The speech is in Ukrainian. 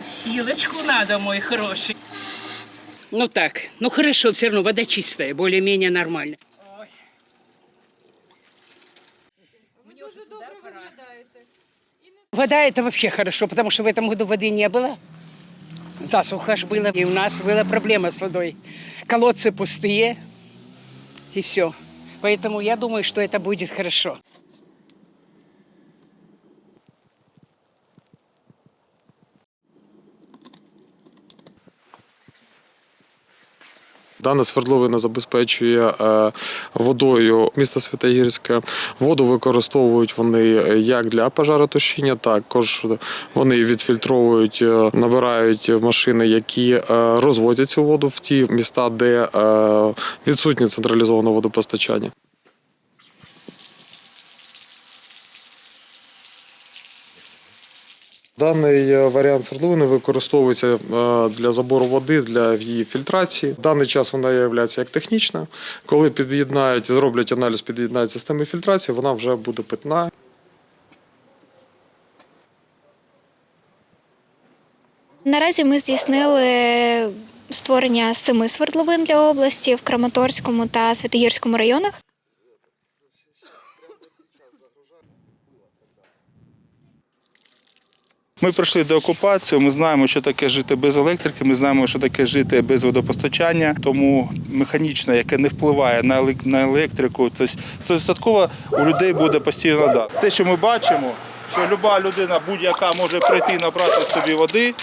силочку надо, мой хороший. Ну так, ну хорошо, все равно вода чистая, более-менее нормально. Вода это вообще хорошо, потому что в этом году воды не было. Засуха ж было, и у нас была проблема с водой. Колодцы пустые, и все. Поэтому я думаю, что это будет хорошо. Дана свердловина забезпечує е, водою міста Святогірське. Воду використовують вони як для пожаротушіння, також вони відфільтровують, е, набирають машини, які е, розвозять цю воду в ті міста, де е, відсутнє централізоване водопостачання. Даний е, варіант свердловини використовується е, для забору води, для її фільтрації. В даний час вона є як технічна. Коли під'єднають, зроблять аналіз, під'єднають системи фільтрації, вона вже буде питна. Наразі ми здійснили створення семи свердловин для області в Краматорському та Святогірському районах. Ми пройшли деокупацію, ми знаємо, що таке жити без електрики, ми знаємо, що таке жити без водопостачання. Тому механічне, яке не впливає на електрику, це стовідсотково у людей буде постійно да. Те, що ми бачимо, що люба людина будь-яка може прийти і набрати собі води,